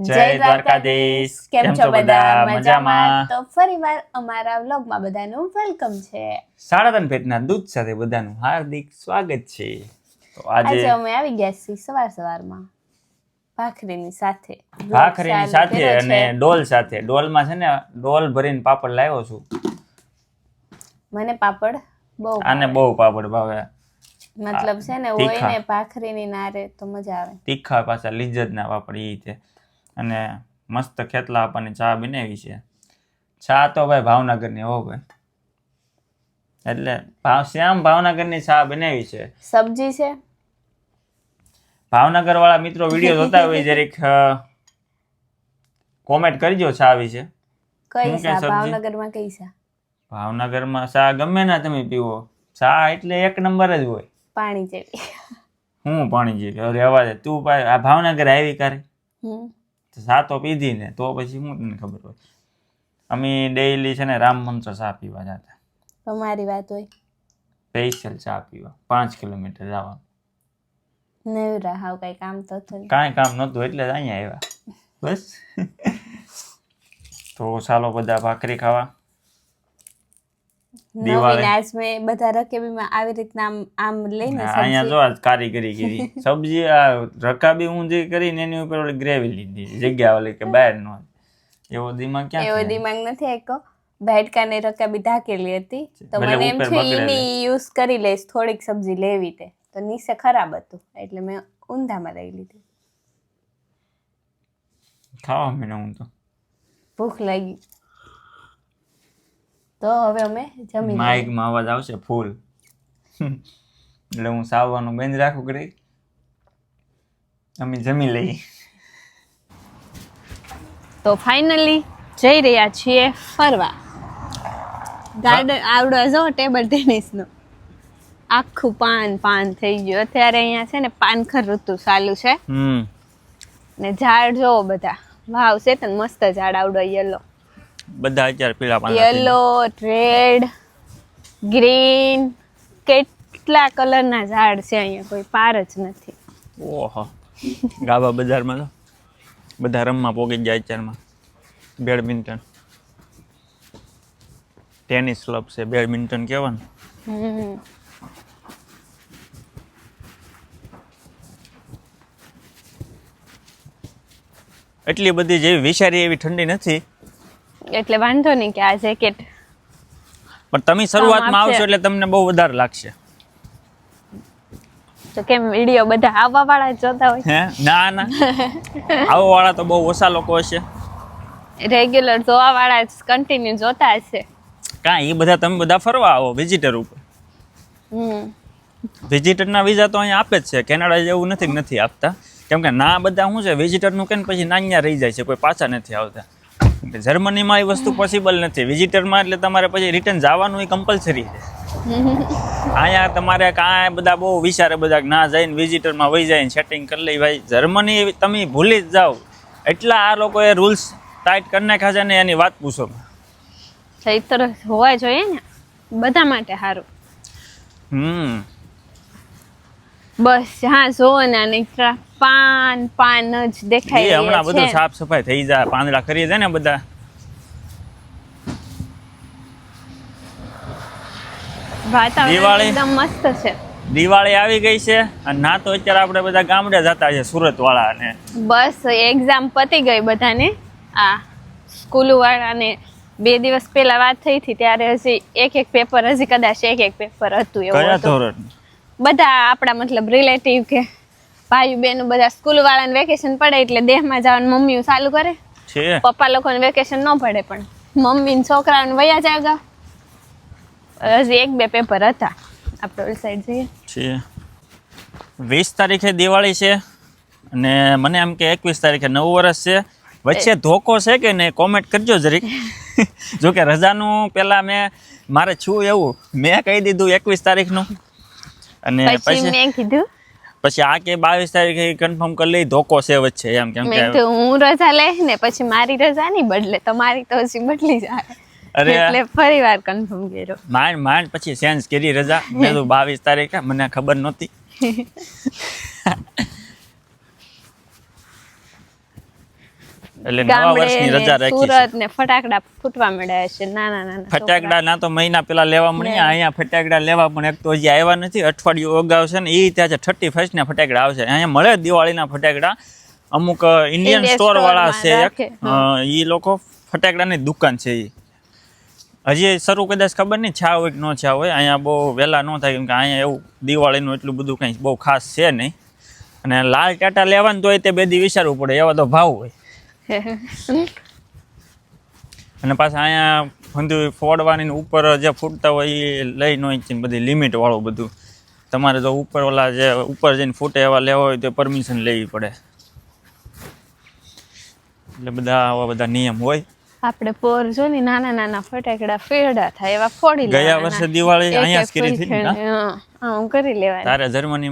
જય દ્વારકાધીશ. કેમ છો બધા? મજામાં? તો ફરીવાર અમારા વ્લોગમાં બધાનું વેલકમ છે. સાડા ત્રણ પેટના દૂધ સાથે બધાનું હાર્દિક સ્વાગત છે. તો આજે અમે આવી ગયા છીએ સવાર સવારમાં ભાખરીની સાથે. ભાખરીની સાથે અને ડોલ સાથે. ડોલમાં છે ને ડોલ ભરીને પાપડ લાવ્યો છું. મને પાપડ બહુ આને બહુ પાપડ ભાવે. મતલબ છે ને હોય ને ભાખરીની નારે તો મજા આવે. તીખા પાછા ના પાપડ ઈ છે. અને મસ્ત ખેતલા આપવાની ચા બનાવી છે. ચા તો ભાઈ ભાવનગરની હો ભાઈ. એટલે ભાવ શ્યામ ભાવનગરની ચા બનાવી છે. સબ્જી છે? ભાવનગર વાળા મિત્રો વીડિયો જોતા હોય જરીક કોમેન્ટ કરજો ચા વિશે. કઈ સબ્જી? ભાવનગરમાં કઈ ભાવનગરમાં ચા ગમે ના તમે પીવો. ચા એટલે એક નંબર જ હોય. પાણી જેવી. હું પાણી જેવી. અરે દે તું ભાઈ આ ભાવનગર આવી કરે હમ. તો ચા તો પીધી ને તો પછી હું તને ખબર હોય. અમે ડેઈલી છે ને રામ મંત્ર ચા પીવા જતા. તમારી વાત હોય. સ્પેશિયલ ચા પીવા. પાંચ કિલોમીટર જવાનું. નેવરા હાવ કઈ કામ તો થયું કાંઈ કામ નહોતું એટલે જ અહીંયા આવ્યા. બસ. તો ચાલો બધા ભાખરી ખાવા. દિવાળી. મેં બધા રકેબીમાં આવી રીતના આમ આમ લઈને અહીંયા જો આજ કારીગરી કરી સબ્જી આ રકાબી હું જે કરીને એની ઉપર ઓલી ગ્રેવી લીધી જગ્યા ઓલી કે બહાર નો એવો દિમાગ ક્યાં એવો દિમાગ નથી આયકો. બેટકાને રકાબી ઢાકેલી હતી. તો મને એમ યુઝ કરી લઈશ થોડીક સબ્જી લેવી તે. તો નીચે ખરાબ હતું એટલે મેં ઊંધામાં લઈ લીધી. ખાવા મને હું તો. ભૂખ લાગી. તો હવે અમે જમી. માઇકમાં અવાજ આવશે ફૂલ. એટલે હું સાવવાનું બંધ રાખું કરી અમે જમી લઈએ. તો ફાઇનલી જઈ રહ્યા છીએ ફરવા. ગાર્ડન આવડો જો ટેબલ ટેનિસનો આખું પાન પાન થઈ ગયું. અત્યારે અહીંયા છે ને પાનખર ઋતુ ચાલુ છે. હમ. ને ઝાડ જોવો બધા. વાવ છે તને મસ્ત ઝાડ આવડો યલો બધા અત્યારે પીળા પાંદડા યલો રેડ ગ્રીન કેટલા કલરના ઝાડ છે અહીંયા? કોઈ પાર જ નથી. ઓહો. ગાબા બજારમાં તો? બધા રમવા પોગી જાય અત્યારમાં. બેડમિન્ટન. ટેનિસ ક્લબ છે બેડમિન્ટન કહેવાનું. એટલી બધી જેવી વિચારી એવી ઠંડી નથી. એટલે વાંધો નહીં કે આ જેકેટ પણ તમે શરૂઆતમાં. આવશો. એટલે તમને બહુ વધારે લાગશે. તો કેમ વીડિયો બધા આવવા વાળા જોતા હોય? હે? ના ના. આવવા વાળા તો બહુ ઓછા લોકો હશે. રેગ્યુલર જોવા વાળા કન્ટિન્યુ જોતા હશે. કાંઈ એ બધા તમે બધા ફરવા આવો વિઝિટર ઉપર. હમ. વિઝિટરના વિઝા તો અહીંયા આપે જ છે. કેનેડા જેવું નથી નથી આપતા. કેમ કે ના બધા શું છે વિઝિટરનું કે ને પછી નાન્યા રહી જાય છે કોઈ પાછા નથી આવતા. જર્મનીમાં એ વસ્તુ પોસિબલ નથી. વિઝિટરમાં એટલે તમારે પછી રિટર્ન જવાનું એ કમ્પલસરી છે. અહીંયા તમારે કાંઈ બધા બહુ વિચારે બધા ના જઈને વિઝિટરમાં વહી જાય સેટિંગ કરી લઈ ભાઈ. જર્મની તમે ભૂલી જ જાઓ. એટલા આ લોકોએ રૂલ્સ ટાઈટ કરી નાખ્યા છે ને એની વાત પૂછો એ હોવા જોઈએ ને. બધા માટે સારું. હમ. બસ હા જો ને પાન પાન જ એ દેખાય હમણાં બધું સાફ સફાઈ થઈ જાય પાંદડા કરી દે ને બધા. વાતાવરણ દિવાળી. એકદમ મસ્ત છે. દિવાળી આવી ગઈ છે અને ના તો અત્યારે આપણે બધા ગામડે જતા છે સુરત વાળા ને બસ એક્ઝામ પતી ગઈ બધાને. આ સ્કૂલ વાળાને બે દિવસ પહેલા વાત થઈ હતી ત્યારે હજી એક એક પેપર હજી કદાચ એક એક પેપર હતું એવું કયા ધોરણ? બધા આપણા મતલબ રિલેટિવ કે ભાઈ બેન બધા સ્કૂલ વાળાને વેકેશન પડે એટલે દેહમાં જવાનું મમ્મીઓ ચાલુ કરે. છે. પપ્પા લોકોને વેકેશન ન પડે પણ મમ્મી ને છોકરાઓને વયા જાગા હજી એક બે પેપર હતા. આપણે ઓલ સાઈડ જઈએ. છે. વીસ તારીખે દિવાળી છે અને મને એમ કે એકવીસ તારીખે નવું વર્ષ છે. વચ્ચે ધોકો છે કે ને કોમેન્ટ કરજો જરીક જો કે રજાનું પહેલાં મેં મારે છું એવું. મેં કહી દીધું એકવીસ તારીખનું. અને પછી મેં કીધું? પછી આ કે બાવીસ તારીખે કન્ફર્મ કરી લઈ ધોકો છે વચ્ચે એમ કેમ કે હું રજા લે ને પછી મારી રજા નહીં બદલે તમારી તો હજી બદલી જાય. અરે. એટલે ફરી વાર કન્ફર્મ કર્યો. માંડ માંડ પછી ચેન્જ કરી રજા. મેં તો બાવીસ તારીખે મને ખબર નહોતી. એટલે નવા વર્ષની રજા રાખી સુરત ને ફટાકડા ફૂટવા મળ્યા છે નાના નાના ફટાકડા ના તો મહિના પેલા લેવા મળ્યા અહીંયા ફટાકડા લેવા પણ એક તો હજી આવ્યા નથી અઠવાડિયું અગાઉ છે ને એ ત્યાં છે થર્ટી ફર્સ્ટ ના ફટાકડા આવશે. અહીંયા મળે દિવાળીના ફટાકડા અમુક ઇન્ડિયન સ્ટોર વાળા છે એક એ લોકો ફટાકડાની દુકાન છે એ હજી શરૂ કદાચ ખબર નહીં છા હોય કે ન છા હોય અહીંયા બહુ વહેલા ન થાય કેમ કે અહીંયા એવું દિવાળીનું એટલું બધું કંઈ બહુ ખાસ છે નહીં. અને લાલ ટાટા લેવાનું તો હોય તે બે દી વિચારવું પડે એવા તો ભાવ હોય. અને પાછા અહીંયા બધું ફોડવાની ઉપર જે ફૂટતા હોય એ લઈ ન બધી લિમિટ વાળું બધું. તમારે જો ઉપર ઓલા જે ઉપર જઈને ફૂટે એવા લેવા હોય તો પરમિશન લેવી પડે. એટલે બધા આવા બધા નિયમ હોય. આપણે પોર જો ને નાના નાના ફટાકડા ફેરડા થાય એવા ફોડી ગયા વર્ષે દિવાળી અહીંયા જ કરી હતી ને, હા, હું કરી લેવાની. તારે જર્મની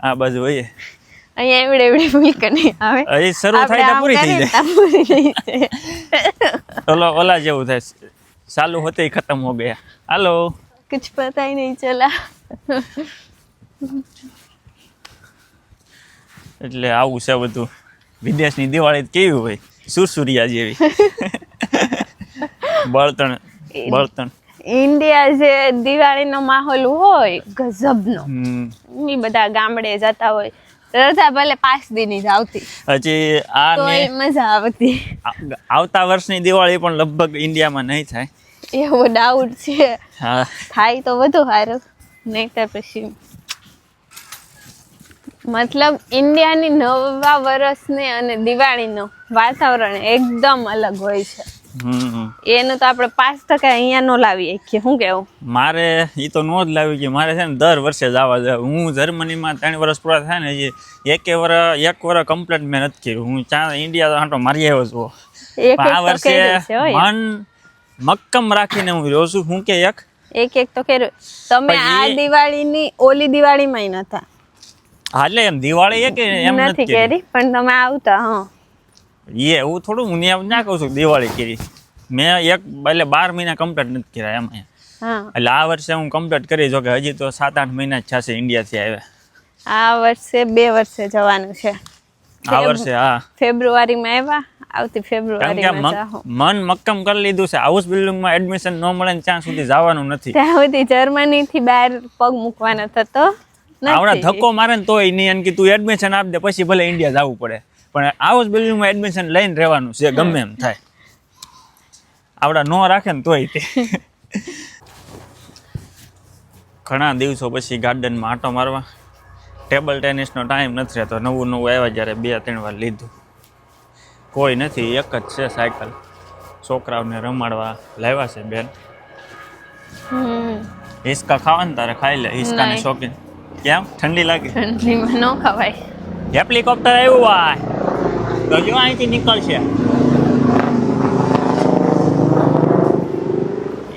આ બાજુ હોય અહીંયા એવડે એવડે મિલ્ક નહીં આવે. એ શરૂ થાય તો પૂરી થઈ જાય. પૂરી થઈ જાય. ઓલો ઓલા જેવું થાય. ચાલુ હોતે ખતમ હો ગયા. હાલો. કુછ પતા હી નહીં ચલા. એટલે આવું છે બધું. વિદેશની દિવાળી કેવી હોય? સુરસુરિયા જેવી. બળતણ બળતણ. ઇન્ડિયા જે દિવાળીનો માહોલ હોય ગજબનો. ની બધા ગામડે જતા હોય. રજા ભલે પાંચ દિનની જ આવતી. હજી આ મજા આવતી. આવતા વર્ષની દિવાળી પણ લગભગ ઇન્ડિયામાં નહીં થાય. એવો ડાઉટ છે. થાય તો વધુ સારું નહીતર પછી મતલબ ઇન્ડિયાની નવા વર્ષને અને દિવાળીનું વાતાવરણ એકદમ અલગ હોય છે. એનું તો આપણે પાંચ ટકા અહીંયા નો લાવી શકીએ. શું કેવું? મારે એ તો નો જ લાવી કે મારે છે ને દર વર્ષે જવા જાય હું જર્મનીમાં ત્રણ વર્ષ પૂરા થાય ને હજી એકે વર્ષ એક વર્ષ કમ્પ્લીટ મેં નથી કર્યું. હું ચા ઇન્ડિયા આંટો મારી આવ્યો છું. આ વર્ષે મન મક્કમ રાખીને હું રહ્યો છું. હું કે એક? એક એક તો કર્યું. તમે આ દિવાળીની ઓલી દિવાળીમાં નતા. હા, એટલે એમ. દિવાળી એક એમ નથી કરી પણ તમે આવતા હા. એ એવું થોડું હું એમ ના કહું છું દિવાળી કરી. મેં એક એટલે બાર મહિના કમ્પ્લીટ નથી કર્યા એમ હા. એટલે આ વર્ષે હું કમ્પ્લીટ કરી જો કે હજી તો સાત આઠ મહિના જ થશે ઇન્ડિયાથી આવ્યા. આ વર્ષે બે વર્ષે જવાનું છે. આ વર્ષે હા. ફેબ્રુઆરીમાં આવ્યા? આવતી ફેબ્રુઆરી મન મક્કમ કરી લીધું છે. હાઉસ બિલ્ડિંગમાં એડમિશન ન મળે ને ત્યાં સુધી જવાનું નથી. ત્યાં સુધી જર્મની થી બહાર પગ મૂકવાનો થતો આવડા. ધક્કો મારે ને તોય નહીં. એમ કે તું એડમિશન આપ દે પછી ભલે ઇન્ડિયા જવું પડે. પણ હાઉસ બિલ્ડિંગમાં એડમિશન લઈને રહેવાનું છે ગમે એમ થાય. આવડા ન રાખે ને તોય તે. ઘણા દિવસો પછી ગાર્ડનમાં આંટો મારવા. ટેબલ ટેનિસનો ટાઈમ નથી રહેતો. નવું નવું આવ્યા જ્યારે બે ત્રણ વાર લીધું. કોઈ નથી એક જ છે સાયકલ. છોકરાઓને રમાડવા લાવ્યા છે બેન. હમ. હિસકા ખાવા ને તારે ખાઈ લે. હિસ્કા ને શોખીન. કેમ? ઠંડી લાગે? ઠંડીમાં ન ખવાય. હેલિકોપ્ટર આવ્યું ભાઈ તો જો અહીંથી નીકળશે.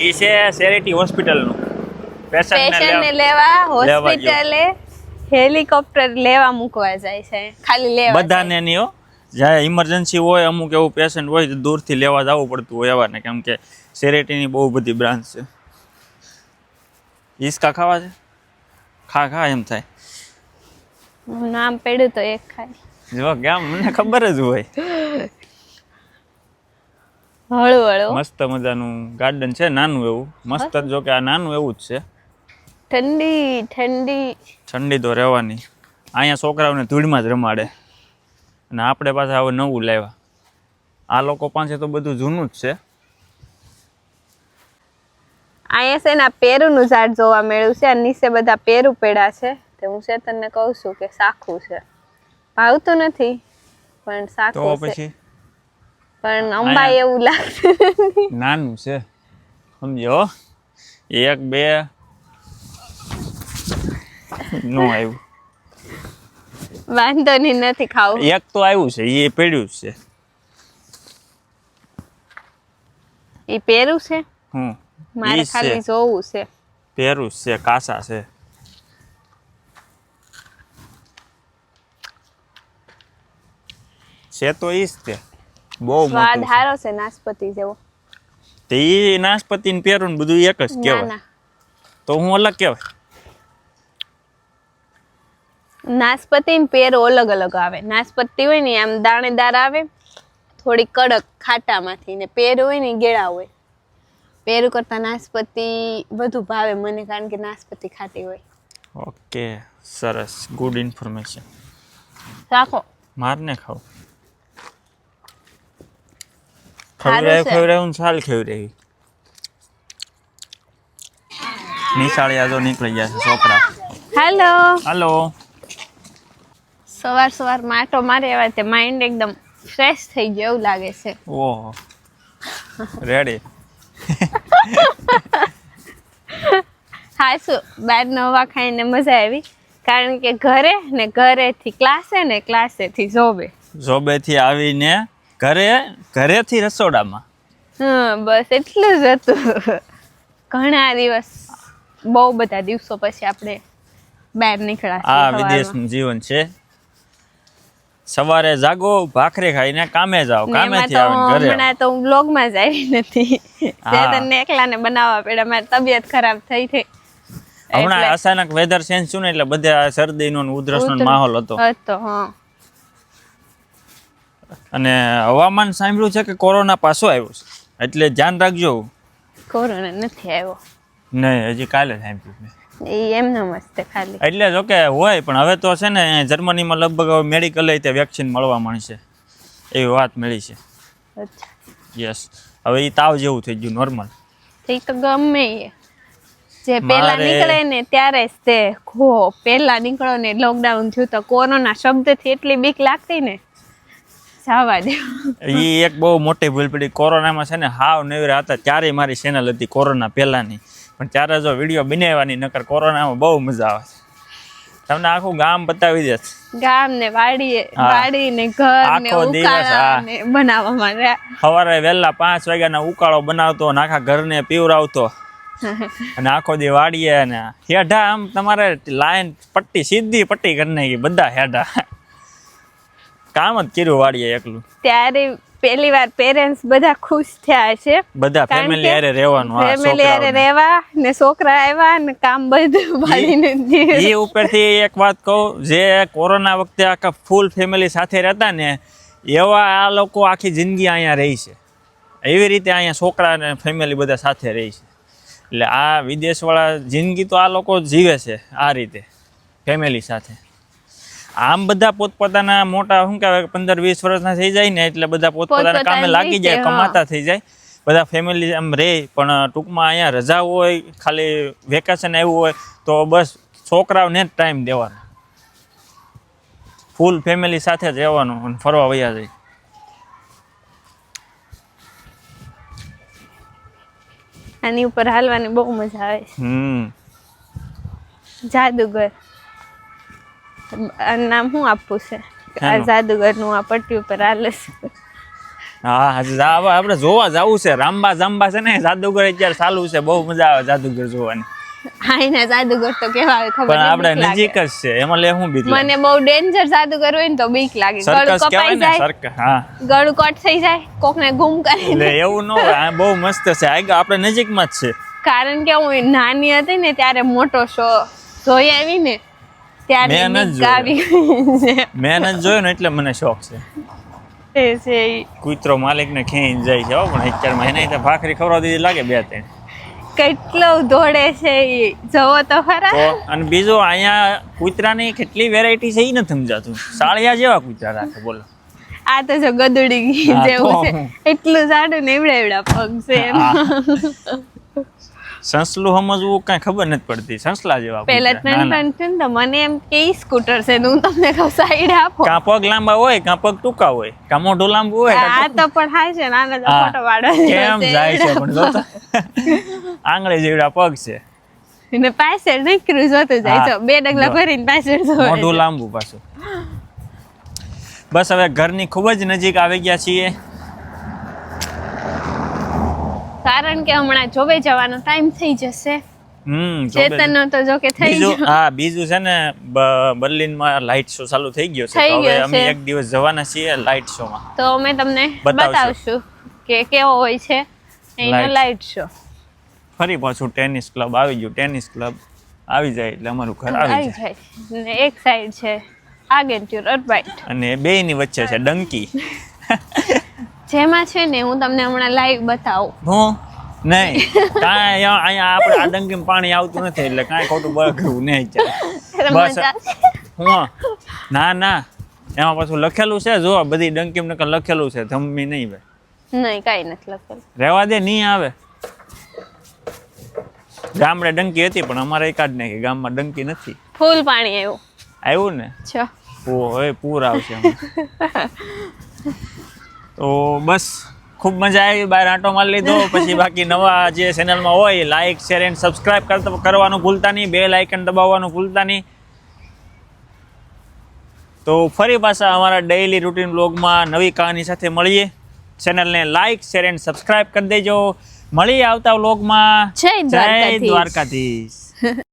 એ છે સેરેટી હોસ્પિટલનું. પેશન્ટને લેવા હોસ્પિટલે હેલિકોપ્ટર લેવા મૂકવા જાય છે. ખાલી લેવા બધાને નહીં હો. જ્યારે ઇમરજન્સી હોય અમુક એવું પેશન્ટ હોય તો દૂરથી લેવા જવું પડતું હોય એવાને. કેમ કે સેરેટીની બહુ બધી બ્રાન્ચ છે. હિસકા ખાવા છે? ખા ખા એમ થાય. નામ પડ્યું તો એક ખાલી જો કેમ મને ખબર જ હોય. હળવું હળવું મસ્ત મજાનું ગાર્ડન છે નાનું એવું. મસ્ત જ કે આ નાનું એવું જ છે. ઠંડી ઠંડી. ઠંડી તો રહેવાની. અહીંયા છોકરાઓને ધૂળમાં જ રમાડે. અને આપણે પાછા હવે નવું લાવ્યા. આ લોકો પાસે તો બધું જૂનું જ છે. અહીંયા છે ને પેરુનું ઝાડ જોવા મળ્યું છે અને નીચે બધા પેરુ પેડા છે. તે હું ચેતનને કહું છું કે સાખું છે. ભાવતું નથી પણ તો પછી? પણ અંબાઈ એવું લાગે નાનું છે. સમજો એક બે. નો આવ્યું. વાંધો નહીં નથી ખાવું. એક તો આવ્યું છે એ પડ્યું છે. એ પેરું છે? હમ. મારે ખાલી જોવું છે. પેરું છે કાસા છે. છે તો ઈ જ તે. બહુ સ્વાદ. સારો છે નાશપતિ જેવો. તે ઈ નાશપતિ ને પેરું ને બધું એક જ કહેવાય. તો હું અલગ કહેવાય? નાશપતિ ને પેર અલગ અલગ આવે. નાશપતિ હોય ને આમ દાણેદાર આવે થોડી કડક ખાટામાંથી ને પેર હોય ને ગેળા હોય. પેરું કરતા નાશપતિ વધુ ભાવે મને કારણ કે નાશપતિ ખાટી હોય. ઓકે સરસ. ગુડ ઇન્ફોર્મેશન રાખો. મારને ખાવ. ખવડાય હું સાલ ખવડાવી નિશાળિયા તો નીકળી ગયા છે છોકરા. હેલો. હેલો. સવાર સવાર માટો મારે એવા તે માઇન્ડ એકદમ ફ્રેશ થઈ ગયો એવું લાગે છે. ઓહો. રેડી હા શું બાર નવા ખાઈને મજા આવી. કારણ કે ઘરે ને ઘરેથી ક્લાસે ને ક્લાસેથી જોબે જોબેથી આવીને ઘરે ઘરેથી રસોડામાં? હા બસ એટલું જ હતું. ઘણા દિવસ બહુ બધા દિવસો પછી આપણે બહાર નીકળ્યા આ વિદેશનું જીવન છે. સવારે જાગો ભાખરી ખાઈને કામે જાઓ. કામે થી આવીને ઘરે હમણાં તો હું બ્લોગમાં જ આવી નથી. ચેતનને એકલાને બનાવવા પડ્યા મારી તબિયત ખરાબ થઈ થઈ. હમણાં અચાનક વેધર ચેન્જ થયું ને એટલે બધા શરદીનો નો ઉધરસ માહોલ હતો. હતો હા. અને હવામાન સાંભળ્યું છે કે કોરોના પાછો આવ્યો છે? એટલે ધ્યાન રાખજો. કોરોના નથી આવ્યો. નહીં હજી કાલે સાંભળ્યું મેં. મસ્ત ખાલી. એટલે જો કે હોય પણ હવે તો છે ને જર્મનીમાં લગભગ મેડિકલ તે વેક્સિન મળવા માંડશે. એવી વાત મળી છે. યસ હવે એ તાવ જેવું થઈ ગયું નોર્મલ થઈ તો ગમે જે પેલા નીકળે ને ત્યારે જ તે. ખો પેલા નીકળો ને લોકડાઉન થયું તો કોરોના શબ્દથી એટલી બીક લાગતી ને. જવા દે. એ એક બહુ મોટી ભૂલ પડી. કોરોનામાં છે ને હાવ નવીરા હતા ત્યારે મારી ચેનલ હતી કોરોના પહેલાંની. પણ ત્યારે જો વીડિયો બનાવવાની નકર કોરોનામાં બહુ મજા આવે છે. તમને આખું ગામ બતાવી દે. ગામ ને વાડીએ વાડી ને ઘર ને ઉકાળા બનાવવામાં સવારે વહેલા પાંચ વાગ્યાના ઉકાળો બનાવતો અને આખા ઘરને પીવરાવતો. અને આખો દી વાડીએ અને હેઢા આમ તમારે લાઈન પટ્ટી સીધી પટ્ટી કરી નાખી બધા હેઠા કામ જ કર્યું વાડીએ એકલું. ત્યારે પહેલી વાર પેરેન્ટ્સ બધા ખુશ થયા છે બધા ફેમિલી હારે રહેવાનું ફેમિલી હારે રહેવા ને છોકરા આવ્યા ને કામ બધું દીધું. એ ઉપરથી એક વાત કહું જે કોરોના વખતે આખા ફૂલ ફેમિલી સાથે રહેતા ને એવા આ લોકો આખી જિંદગી અહીંયા રહી છે. એવી રીતે અહીંયા છોકરા અને ફેમિલી બધા સાથે રહી છે. એટલે આ વિદેશવાળા જિંદગી તો આ લોકો જીવે છે આ રીતે ફેમિલી સાથે. આમ બધા પોતપોતાના મોટા શું કહેવાય પંદર વીસ વર્ષના થઈ જાય ને એટલે બધા પોતપોતાના કામે લાગી જાય કમાતા થઈ જાય. બધા ફેમિલી આમ રહે પણ ટૂંકમાં અહીંયા રજા હોય ખાલી વેકેશન આવ્યું હોય તો બસ છોકરાઓને જ ટાઈમ દેવાનો. ફૂલ ફેમિલી સાથે જ રહેવાનું અને ફરવા વયા જાય. આની ઉપર હાલવાની બહુ મજા આવે હમ. જાદુગર. નામ શું આપવું છે? આ જાદુગરનું આ પટ્ટી ઉપર આલે છે. હા આપણે જોવા જવું છે. રામબા જાંબા છે ને જાદુગર અત્યારે ચાલુ છે. બહુ મજા આવે જાદુગર જોવાની. હા જાદુગર તો કેવા આવે ખબર પણ આપણે નજીક જ છે. એમાં લે બીક મને બહુ ડેન્જર જાદુગર હોય ને તો બીક લાગે. ગળું કપાઈ જાય. હા. ગળું કટ થઈ જાય. કોકને ગુમ કરી લે એવું ન હોય. આ બહુ મસ્ત છે. આગળ આપણે નજીકમાં જ છે. કારણ કે હું નાની હતી ને ત્યારે મોટો શો જોઈ આવી ને ત્યારે મેં નથી બીક આવી ગઈ છે. મેં નથી જોયું ને એટલે મને શોખ છે. એ છે. ને કૂતરો ખેંચી જાય છે પણ અત્યારમાં એને તો ભાખરી ખવડાવ દીધી લાગે બે ત્રણ. કેટલો દોડે છે એ. જવો તો ખરા. અને બીજું અહીંયા કૂતરાની કેટલી વેરાયટી છે એ નથી સમજાતું. સાળિયા જેવા કૂતરા રાખે બોલો. આ તો જો ગદડી જેવું છે. એટલું સાડું ને એવડા એવડા પગ છે. સંસલું સમજવું કાંઈ ખબર નથી પડતી. સંસલા જેવા ત્રણ ત્રણ ને મને એમ કે સ્કૂટર છે હું તમને કહું સાઈડ આપો. કાં પગ લાંબા હોય કાં પગ ટૂંકા હોય કાં મોઢું લાંબુ હોય આ તો પણ હાય છે નાના તો ફોટો વાળો કેમ જાય છે પણ જો આંગળે જેવડા પગ છે. ને પાછળ નીકળ્યું હોતું જાય. હા. બે ડગલા. ભરીને પાછળ જોવે મોઢું લાંબુ પાછું. બસ હવે ઘરની ખૂબ જ નજીક આવી ગયા છીએ. કારણ કે હમણાં જોબે જવાનો ટાઈમ થઈ જશે. હમ ચેતન તો જો કે થઈ ગયો. હા બીજું છે ને બર્લિનમાં લાઇટ શો ચાલુ થઈ ગયો છે. હવે અમે એક દિવસ જવાના છીએ લાઇટ શોમાં તો અમે તમને બતાવશું. કે કેવો હોય છે એનો. લાઈટ શો ફરી પાછું ટેનિસ ક્લબ આવી ગયું. ટેનિસ ક્લબ આવી જાય એટલે અમારું ઘર આવી જાય. એક સાઈડ છે. આગેન્ટ્યુર અર્બાઇટ અને બેયની વચ્ચે છે ડંકી. જેમાં છે ને હું તમને હમણાં લાઈવ બતાવું. હું? નહીં. કાંઈ અહીંયા આપણે આદંકી પાણી આવતું નથી એટલે કાંઈ ખોટું બગડવું નહીં ચાલે. બસ. હું. ના ના. એમાં પાછું લખેલું છે જો બધી ડંકીમ નકર લખેલું છે ધમ્મી નહીં ભાઈ. નહીં કાંઈ નથી લખેલું. રહેવા દે નહીં આવે. ગામડે ડંકી હતી પણ અમારે એકાદ નહીં ગામમાં ડંકી નથી. ફૂલ પાણી આવ્યું. આવ્યું ને? છો. ઓ હવે પૂર આવશે. તો બસ ખૂબ મજા આવી બહાર આંટો માલ લીધો. પછી બાકી નવા જે ચેનલમાં હોય લાઇક શેર એન્ડ સબસ્ક્રાઈબ કરતા કરવાનું ભૂલતા નહીં બે લાઇકન દબાવવાનું ભૂલતા નહીં. તો ફરી પાછા અમારા ડેઈલી રૂટીન બ્લોગમાં નવી કહાની સાથે મળીએ. ચેનલને લાઇક શેર એન્ડ સબસ્ક્રાઈબ કરી દેજો. મળી આવતા વ્લોગમાં જય. દ્વારકાધીશ.